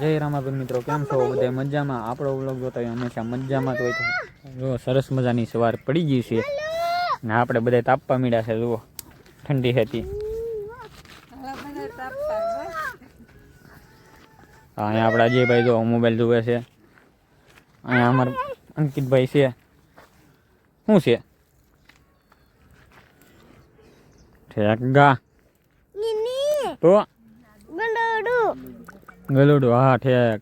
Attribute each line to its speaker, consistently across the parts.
Speaker 1: જય રામાભાઈ મિત્રો કેમ છો? બધા મજામાં? આપણો વ્લોગ જોતા હોય હંમેશા મજામાં જ હોય જુઓ સરસ મજાની સવાર પડી ગઈ છે. ને આપણે બધા તાપવા મીડ્યા છે જુઓ. ઠંડી હતી. હા, અહીંયા આપણા અજયભાઈ જો મોબાઈલ જુએ છે. અહીંયા અમારા અંકિતભાઈ છે. શું છે? ઠેક ગા. તો ગલુડું, હા, ઠેક.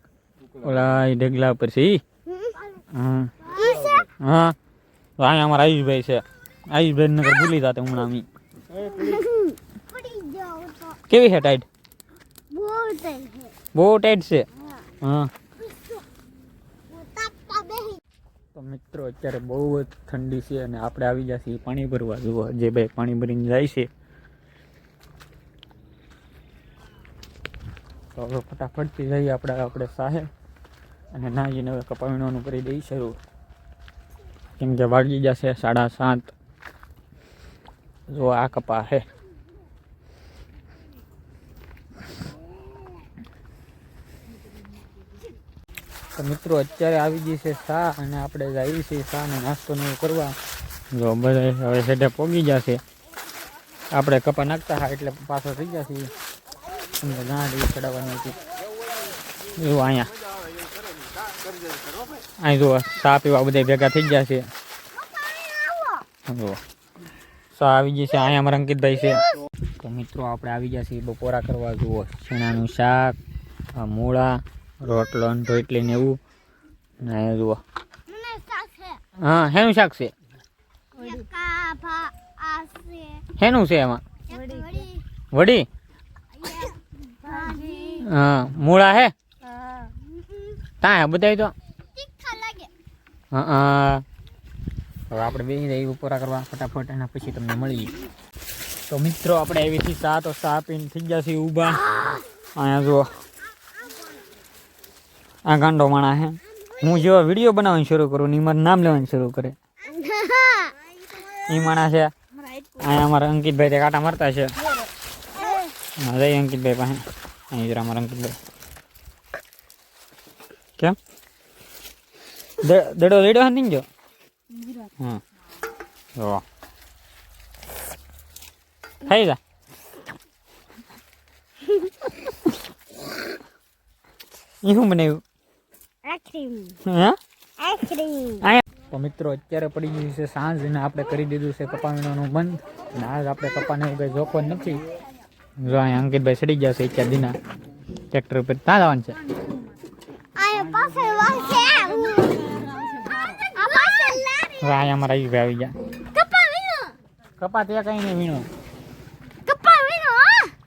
Speaker 1: ઓલા ઢગલા ઉપર છે હા. હા અહીંયા અમારા આયુષભાઈ છે. આયુષભાઈ નગર ભૂલી જાતે હમણાં અમી. કેવી છે ટાઈટ બહુ ટાઈટ છે. હા. તો મિત્રો, અત્યારે બહુ જ ઠંડી છે અને આપણે આવી ગયા છીએ પાણી ભરવા. જુઓ જે ભાઈ પાણી ભરીને જાય છે. તો હવે ફટાફટથી જઈએ આપણે આપણે સાહે અને નાહીને હવે કપાવીણવાનું કરી દઈ શરૂ. કેમ કે વાગી જશે સાડા સાત. જો આ કપા હે. તો મિત્રો, અત્યારે આવી ગઈ છે સા અને આપણે જઈએ છીએ અને નાસ્તો ને કરવા. જો બધા હવે સેટે પોગી જશે. આપણે કપા નાખતા હા એટલે પાછો થઈ જશે તમને ગાડી ચડાવવાની હતી. એવું અહીંયા. અહીં જુઓ સાપ પીવા બધા ભેગા થઈ ગયા છે. જુઓ. ચા આવી ગઈ છે અહીંયા અમારા અંકિતભાઈ છે. તો મિત્રો આપણે આવી ગયા છીએ બપોરા કરવા. જુઓ છીણાનું શાક મૂળા રોટલો ઢોટલી ને એવું. ને જુઓ. હા હેનું શાક છે? હેનું છે એમાં? વડી. હા મૂળા હે તા બધા તો હા હા હવે આપણે બેસી જઈએ બપોરા કરવા ફટાફટ એના પછી તમને મળીએ। તો મિત્રો આપણે એવી થી સા તો સા પીને થઈ ગયા છીએ ઊભા. અહીંયા જુઓ. આ ગાંડો માણા હે. હું જેવા વીડિયો બનાવવાનું શરૂ કરું ને ઈ મારું નામ લેવાનું શરૂ કરે. એ માણા છે. અહીંયા અમારા અંકિતભાઈ તે કાંટા મારતા છે. હા જઈએ અંકિતભાઈ પાસે. અહીં અમારા અંકિતભાઈ કેમ દડો લેડો હા નહીં જો હા જો ખાઈ જા એ શું બનાવ્યું હા તો મિત્રો અત્યારે પડી ગયું છે સાંજ અને આપણે કરી દીધું છે કપા વીણવાનું બંધ. અને આજ આપણે કપાને એવું કંઈ જોખો નથી. જો અહીંયા અંકિતભાઈ સડી ગયા છે ચાર દિના. ટ્રેક્ટર ઉપર ત્યાં જવાનું છે. અહીંયા અમારા આયુષભાઈ આવી ગયા. કપા ત્યાં કઈ નહીં વીણો.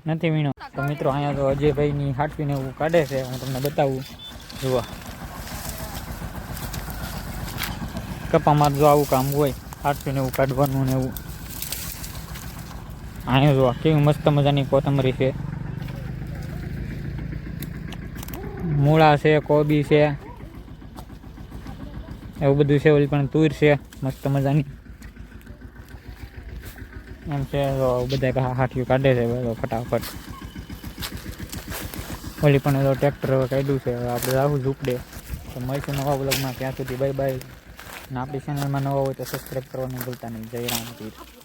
Speaker 1: નથી વીણો. તો મિત્રો અહીંયા તો અજયભાઈની હાટવીને એવું કાઢે છે હું તમને બતાવું. જુઓ. કપામાં જો આવું કામ હોય હાટવીને એવું કાઢવાનું ને એવું. અહીંયા જો, કેવી મસ્ત મજાની કોથમરી છે. મૂળા છે, કોબી છે. એવું બધું છે, ઓલી પણ તુર છે, મસ્ત મજાની. એમ છે તો બધા હાથિયું કાઢે છે ફટાફટ. ઓલી પણ એલો ટ્રેક્ટર કાઢ્યું છે આપણે આવું ઝૂપડે તો મળીશું નવા બ્લોગમાં ત્યાં સુધી બાય બાય. અને આપણી ચેનલમાં નવા હોય તો સબસ્ક્રાઈબ કરવાનું ભૂલતા નહીં. જય રામ